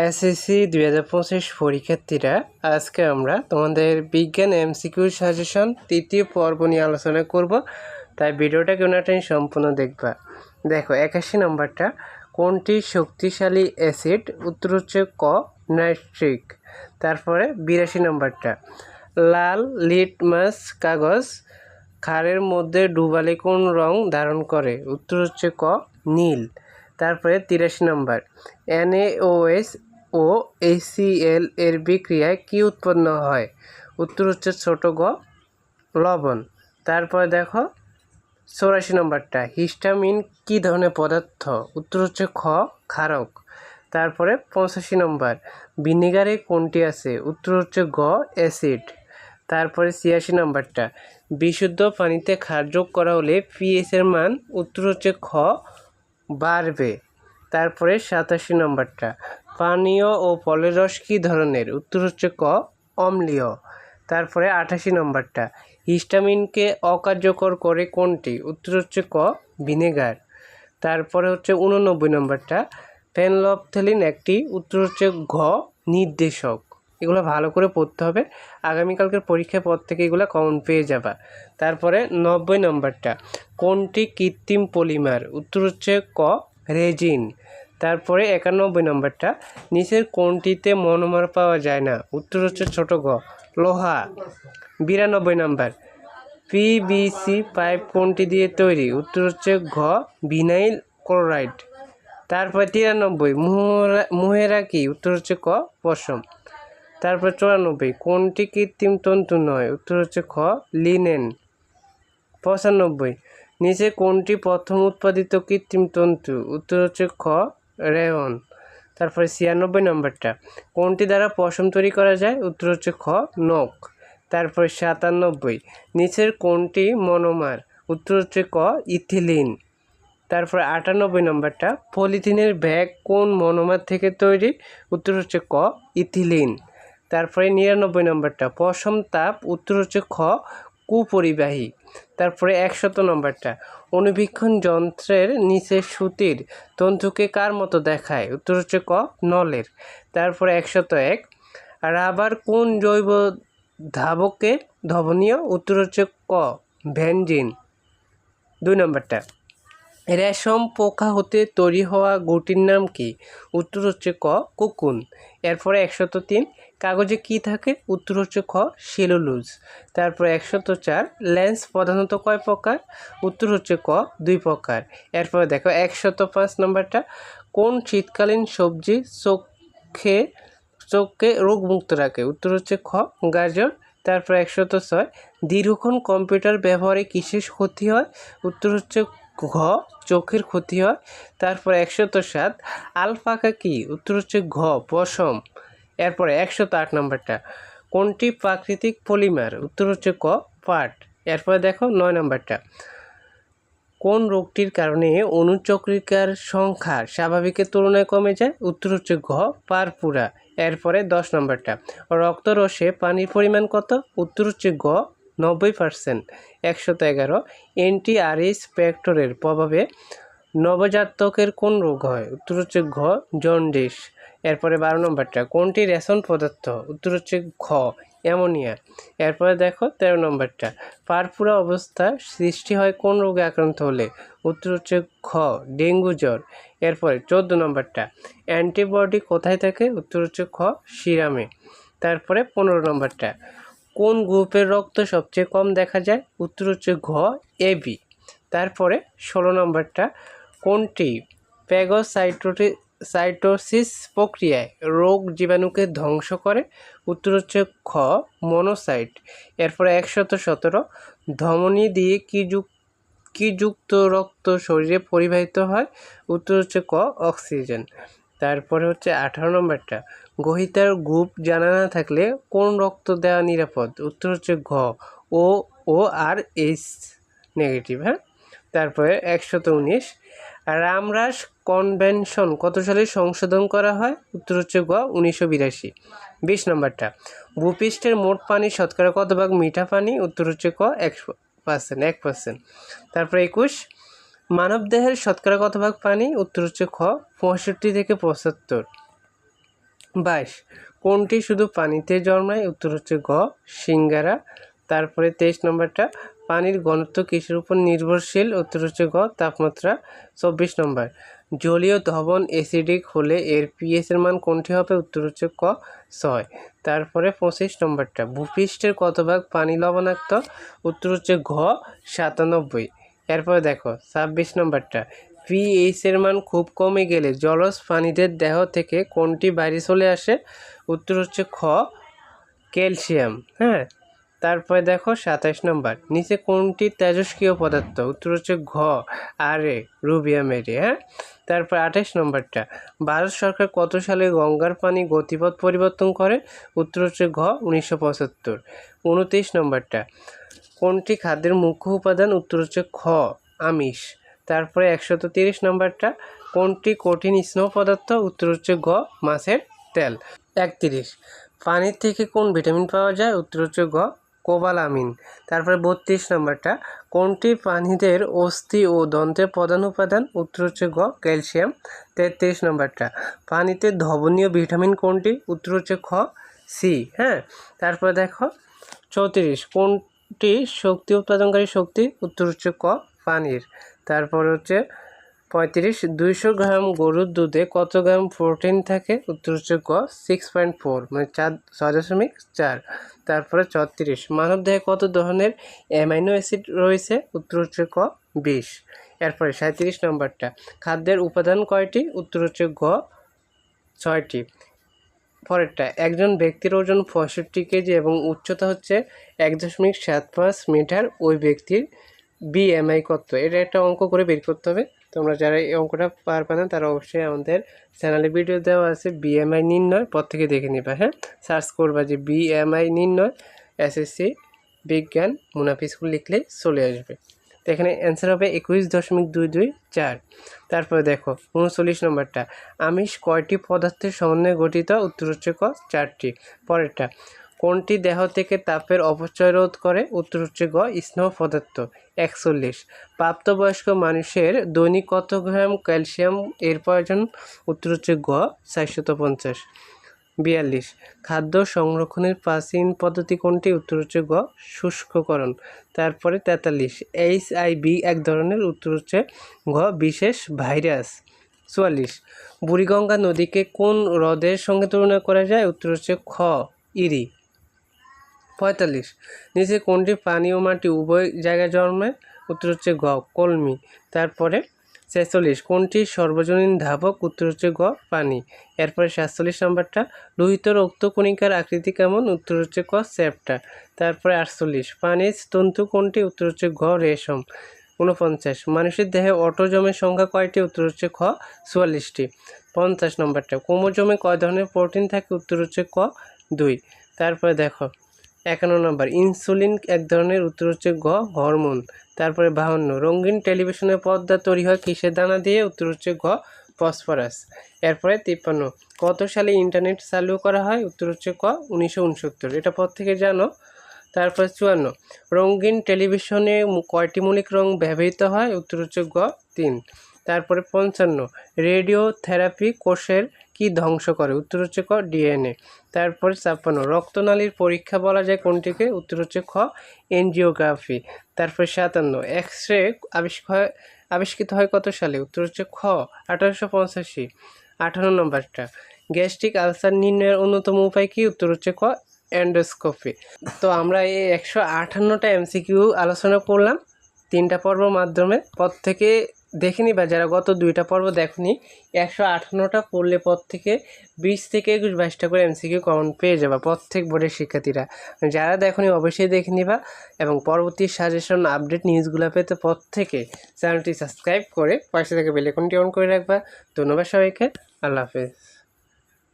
SSC দুই হাজার পঁচিশ পরীক্ষার্থীরা, আজকে আমরা তোমাদের বিজ্ঞান এমসিকিউ সাজেশন তৃতীয় পর্ব নিয়ে আলোচনা করব। তাই ভিডিওটা কেউ না সম্পূর্ণ দেখবা। দেখো, একাশি নম্বরটা, কোনটি শক্তিশালী অ্যাসিড উত্তর হচ্ছে ক, নাইট্রিক। তারপরে বিরাশি নম্বরটা, লাল লিটমাস কাগজ খারের মধ্যে ডুবালে কোন রং ধারণ করে? উত্তর হচ্ছে ক, নীল। তারপরে তিরাশি নম্বর। এনএওএস ও এইচসিএল এর বিক্রিয়ায় কি উৎপন্ন হয়? উত্তর হচ্ছে ছোট গ, লবণ। তারপরে দেখো, চৌরাশি নম্বরটা, হিস্টামিন কি ধরনের পদার্থ? উত্তর হচ্ছে খ, ক্ষারক। তারপরে পঁচাশি নম্বর, ভিনেগারে কোনটি আছে? উত্তর হচ্ছে গ, অ্যাসিড। তারপরে ছিয়াশি নম্বরটা, বিশুদ্ধ পানিতে ক্ষার যোগ করা হলে পিএস এর মান, উত্তর হচ্ছে খ বাড়বে। তারপরে সাতাশি নম্বরটা। পানীয় ও ফলের রস কী ধরনের? উত্তর হচ্ছে ক, অম্লীয়। তারপরে আঠাশি নম্বরটা। হিস্টামিনকে অকার্যকর করে কোনটি? উত্তর হচ্ছে ক, ভিনেগার। তারপরে হচ্ছে উননব্বই নম্বরটা। ফেনলপথেলিন একটি, উত্তর হচ্ছে ঘ, নির্দেশক। এগুলো ভালো করে পড়তে হবে। আগামীকালকের পরীক্ষার পর থেকে এগুলো কমন পেয়ে যাবা। তারপরে নব্বই নম্বরটা, কোনটি কৃত্রিম পলিমার? উত্তর হচ্ছে ক, রেজিন। তারপরে একানব্বই নম্বরটা, নিচের কোনটিতে মনোমার পাওয়া যায় না? উত্তর হচ্ছে ছোট গ, লোহা। বিরানব্বই নম্বর পিবিসি পাইপ কোনটি দিয়ে তৈরি? উত্তর হচ্ছে ঘ, ভিনাইল ক্লোরাইড। তারপর তিরানব্বই মুহরা মুহেরা কি? উত্তর হচ্ছে ক, পশম। তারপর চুরানব্বই। কোনটি কৃত্রিম তন্তু নয়? উত্তর হচ্ছে খ, লিনেন। পঁচানব্বই। নিচে কোনটি প্রথম উৎপাদিত কৃত্রিম তন্তু? উত্তর হচ্ছে খ রেয়ন তারপরে ছিয়ানব্বই নম্বরটা। কোনটি দ্বারা পশম তৈরি করা যায়? উত্তর হচ্ছে খ, নখ। তারপরে সাতানব্বই। নিচের কোনটি মনোমার? উত্তর হচ্ছে ক, ইথিলিন। তারপরে আটানব্বই নম্বরটা। পলিথিনের ব্যাগ কোন মনোমার থেকে তৈরি? উত্তর হচ্ছে ক, ইথিলিন। তারপরে নিরানব্বই নম্বরটা, পশম তাপ উত্তর হচ্ছে খ, কুপরিবাহী। তারপরে একশত নম্বরটা, অনুবীক্ষণ যন্ত্রের নিচে সুতির তন্তুকে কার মতো দেখায়? উত্তর হচ্ছে ক, নলের। তারপরে একশত এক, রাবার কোন জৈব ধাবকে ধবনীয়? উত্তর হচ্ছে ক ভ্যানজিন দুই নম্বরটা, রেশম পোকা হতে তৈরি হওয়া গুটির নাম কি? উত্তর হচ্ছে ক, কুকুন। এরপরে একশত তিন কাগজে কি থাকে? উত্তর হচ্ছে খ, সেলুলুজ। তারপর একশত চার, লেন্স প্রধানত কয় প্রকার? উত্তর হচ্ছে ক, দুই প্রকার। এরপরে দেখো, একশত পাঁচ নম্বরটা, কোন শীতকালীন সবজি চোখে, চোখকে রোগমুক্ত রাখে? উত্তর হচ্ছে খ, গাজর। তারপর একশত ছয়, দীর্ঘক্ষণ কম্পিউটার ব্যবহারে কিসের ক্ষতি হয়? উত্তর হচ্ছে ঘ, চোখের ক্ষতি হয়। তারপর একশত সাত আলফাকা কি? উত্তর হচ্ছে ঘ, পশম। এরপরে একশত আট নম্বরটা। কোনটি প্রাকৃতিক পলিমার? উত্তর হচ্ছে ক, পাট। এরপরে দেখো নয় নম্বরটা। কোন রোগটির কারণে অনুচক্রিকার সংখ্যা স্বাভাবিকের তুলনায় কমে যায়? উত্তর হচ্ছে ঘ, পারপুরা। এরপরে দশ নম্বরটা। রক্তরসে পানির পরিমাণ কত? উত্তর হচ্ছে গ, নব্বই পার্সেন্ট। একশত এগারো। এনটিআরএস ফ্যাক্টরের প্রভাবে নবজাতকের কোন রোগ হয়? উত্তর হচ্ছে ঘ, জন্ডিস। এরপরে বারো নম্বরটা, কোনটি রেশন পদার্থ? উত্তর হচ্ছে ঘ, অ্যামোনিয়া। এরপরে দেখো তেরো নম্বরটা, পারপুরা অবস্থা সৃষ্টি হয় কোন রোগে আক্রান্ত হলে? উত্তর হচ্ছে ঘ, ডেঙ্গু জ্বর। এরপরে চোদ্দ নম্বরটা, অ্যান্টিবডি কোথায় থাকে? উত্তর হচ্ছে খ শিরামে তারপরে পনেরো নম্বরটা, কোন গ্রুপের রক্ত সবচেয়ে কম দেখা যায়? উত্তর হচ্ছে ঘ এবি তারপরে ষোলো নম্বরটা, কোনটি প্যাগোসাইটোটি সাইটোসিস প্রক্রিয়ায় রোগ জীবাণুকে ধ্বংস করে। উত্তর হচ্ছে খ, মনোসাইট। এরপরে একশত সতেরো, ধমনী দিয়ে কি যুক্ত কি যুক্ত রক্ত শরীরে পরিবাহিত হয়? উত্তর হচ্ছে ক, অক্সিজেন। তারপরে হচ্ছে আঠারো নম্বরটা, গহিতার গ্রুপ জানা না থাকলে কোন রক্ত দেওয়া নিরাপদ? উত্তর হচ্ছে ঘ, ও ও আর এইচ নেগেটিভ হ্যাঁ? তারপরে একশত উনিশ, রামরাস কনভেনশন কত সালে সংশোধন করা হয়? উত্তর হচ্ছে গ, উনিশশো বিরাশি। বিশ নম্বরটা। ভূপৃষ্ঠের মোট পানি শতকরা কত ভাগ মিঠা পানি? উত্তর হচ্ছে ক, এক পার্সেন্ট এক পার্সেন্ট। তারপরে একুশ, মানবদেহের শতকরা কত ভাগ পানি? উত্তর হচ্ছে খ, পঁয়ষট্টি থেকে পঁচাত্তর। বাইশ, কোনটি শুধু পানিতে জন্মায়? উত্তর হচ্ছে গ, সিঙ্গারা। তারপরে তেইশ নম্বরটা, পানির ঘনত্ব কিসের উপর নির্ভরশীল? উত্তর হচ্ছে গ, তাপমাত্রা। চব্বিশ নম্বর জলীয় ধবন অ্যাসিডিক হলে এর পিএস এর মান কোনটি হবে? উত্তর হচ্ছে ক, ছয়। তারপরে পঁচিশ নম্বরটা, ভূপৃষ্ঠের কত ভাগ পানি লবণাক্ত? উত্তর হচ্ছে ঘ, সাতানব্বই। এরপরে দেখো, ছাব্বিশ নম্বরটা পিএইচ এর মান খুব কমে গেলে জলজ প্রাণীদের দেহ থেকে কোনটি বাইরে চলে আসে? উত্তর হচ্ছে খ, ক্যালসিয়াম হ্যাঁ? তারপরে দেখো সাতাইশ নম্বর। নিচে কোনটি তেজস্ক্রিয় পদার্থ? উত্তর হচ্ছে ঘ, আর এ রুবিয়া এরি হ্যাঁ? তারপর আঠাইশ নম্বরটা। ভারত সরকার কত সালে গঙ্গার পানি গতিপথ পরিবর্তন করে? উত্তর হচ্ছে ঘ, উনিশশো পঁচাত্তর। উনতেইশ নম্বরটা। কোনটি খাদ্যের মুখ্য উপাদান? উত্তর হচ্ছে খ, আমিষ। তারপরে একশত তিরিশ নম্বরটা। কোনটি কঠিন স্নেহ পদার্থ? উত্তর হচ্ছে ঘ, মাছের তেল। একত্রিশ। পানির থেকে কোন ভিটামিন পাওয়া যায়? উত্তর হচ্ছে গ কোবালামিন তারপরে বত্রিশ নম্বরটা, কোনটি প্রাণীদের অস্থি ও দন্তের প্রধান উপাদান? উত্তর হচ্ছে গ, ক্যালসিয়াম। তেত্রিশ নম্বরটা পানিতে ধবনীয় ভিটামিন কোনটি? উত্তর হচ্ছে খ সি হ্যাঁ? তারপরে দেখো, চৌত্রিশ, কোনটি শক্তি, উৎপাদনকারী শক্তি? উত্তর হচ্ছে ক, পানির। তারপর হচ্ছে পঁয়ত্রিশ, দুইশো গ্রাম গরুর দুধে কত গ্রাম প্রোটিন থাকে? উত্তর হচ্ছে ক সিক্স পয়েন্ট ফোর মানে চার, ছয় দশমিক চার। তারপরে ছত্রিশ, মানবদেহে কত ধরনের অ্যামাইনো অ্যাসিড রয়েছে? উত্তর হচ্ছে ক, বিশ। এরপরে সাঁত্রিশ নম্বরটা, খাদ্যের উপাদান কয়টি? উত্তর হচ্ছে গ, ছয়টি। পরেরটা, একজন ব্যক্তির ওজন পঁয়ষট্টি কেজি এবং উচ্চতা হচ্ছে এক দশমিক সাত পাঁচ মিটার, ওই ব্যক্তির বিএমআই কত? এটা একটা অঙ্ক করে বের করতে হবে। তোমরা যারা এই অঙ্কটা পারবে না, তারা অবশ্যই আমাদের চ্যানেলে ভিডিও দেওয়া আছে বিএমআই নির্ণয়, পর থেকে দেখে নিবা হ্যাঁ? সার্চ করবা যে বিএমআই নির্ণয় এসএসসি বিজ্ঞান, মুনাফি স্কুল লিখলে চলে আসবে। তো এখানে অ্যান্সার হবে একুশ দশমিক দুই দুই চার। তারপরে দেখো, উনচল্লিশ নম্বরটা। আমিষ কয়টি পদার্থের সমন্বয়ে গঠিত? উত্তর হচ্ছে ক, চারটি। পরেরটা কোনটি দেহ থেকে তাপের অপচয় রোধ করে? উত্তর হচ্ছে গ, স্নেহ পদার্থ। একচল্লিশ। প্রাপ্তবয়স্ক মানুষের দৈনিক কত গ্রাম ক্যালসিয়াম এর প্রয়োজন? উত্তর হচ্ছে গ চারশত পঞ্চাশ বিয়াল্লিশ। খাদ্য সংরক্ষণের প্রাচীন পদ্ধতি কোনটি? উত্তর হচ্ছে গ, শুষ্ককরণ। তারপরে তেতাল্লিশ। এইচ আই বি এক ধরনের? উত্তর হচ্ছে ঘ, বিশেষ ভাইরাস। চুয়াল্লিশ। বুড়িগঙ্গা নদীকে কোন হ্রদের সঙ্গে তুলনা করা যায়? উত্তর হচ্ছে খ, ইরি। পঁয়তাল্লিশ। নিচে কোনটি পানি ও মাটি উভয় জায়গায় জন্মায় উত্তর হচ্ছে গ, কলমি। তারপরে ছেচল্লিশ, কোনটি সর্বজনীন ধাবক? উত্তর হচ্ছে গ, পানি। এরপরে সাতচল্লিশ নম্বরটা, লোহিত রক্তকণিকার আকৃতি কেমন? উত্তর হচ্ছে ক চ্যাপ্টা তারপরে আটচল্লিশ পানির তন্তু কোনটি? উত্তর হচ্ছে ঘ, রেশম। উনপঞ্চাশ মানুষের দেহে অটোজমের সংখ্যা কয়টি? উত্তর হচ্ছে খ, চুয়াল্লিশটি। পঞ্চাশ নম্বরটা কোমোজমে কয় ধরনের প্রোটিন থাকে? উত্তর হচ্ছে ক, দুই। তারপরে দেখো একান্ন নম্বর, ইনসুলিন এক ধরনের উত্তর হচ্ছে গ, হরমোন। তারপরে বাহান্ন, রঙিন টেলিভিশনের পর্দা তৈরি হয় কিসের দানা দিয়ে? উত্তর হচ্ছে গ, ফসফরাস। এরপরে তিপ্পান্ন, কত সালে ইন্টারনেট চালু করা হয়? উত্তর হচ্ছে ক, উনিশশো উনসত্তর। এটা পর থেকে জানো। তারপরে চুয়ান্ন, রঙিন টেলিভিশনে কয়টি মৌলিক রং ব্যবহৃত হয়? উত্তর হচ্ছে গ, তিন। তারপরে পঞ্চান্ন রেডিও থেরাপি কোষের কি ধ্বংস করে? উত্তর হচ্ছে ক, ডিএনএ। তারপরে ছাপ্পান্ন, রক্তনালীর পরীক্ষা বলা যায় কোনটিকে? উত্তর হচ্ছে খ, এনজিওগ্রাফি। তারপরে সাতান্ন এক্স রে আবিষ্কৃত হয় কত সালে? উত্তর হচ্ছে খ, আঠারোশো পঁচাশি। আঠারো নম্বরটা, গ্যাস্ট্রিক আলসার নির্ণয়ের অন্যতম উপায় কি? উত্তর হচ্ছে ক অ্যান্ডোস্কোপি তো আমরা এই একশো আটান্নটা এমসিকিউ আলোচনা করলাম। তিনটা পর্ব মাধ্যমে। পর থেকে দেখে নিবা, যারা গত দুইটা পর্ব দেখনি, একশো আঠান্নটা পড়লে পর থেকে বিশ থেকে একুশ, বাইশটা করে এমসিকিউ কমন পেয়ে যাবা প্রত্যেক বোর্ডের শিক্ষার্থীরা। যারা দেখনি, অবশ্যই দেখে নিবা এবং পরবর্তী সাজেশন আপডেট নিউজগুলো পেতে থেকে চ্যানেলটি সাবস্ক্রাইব করে পয়সা থেকে বেলেকনটি অন করে রাখবা। ধন্যবাদ সবাইকে। আল্লাহ হাফেজ।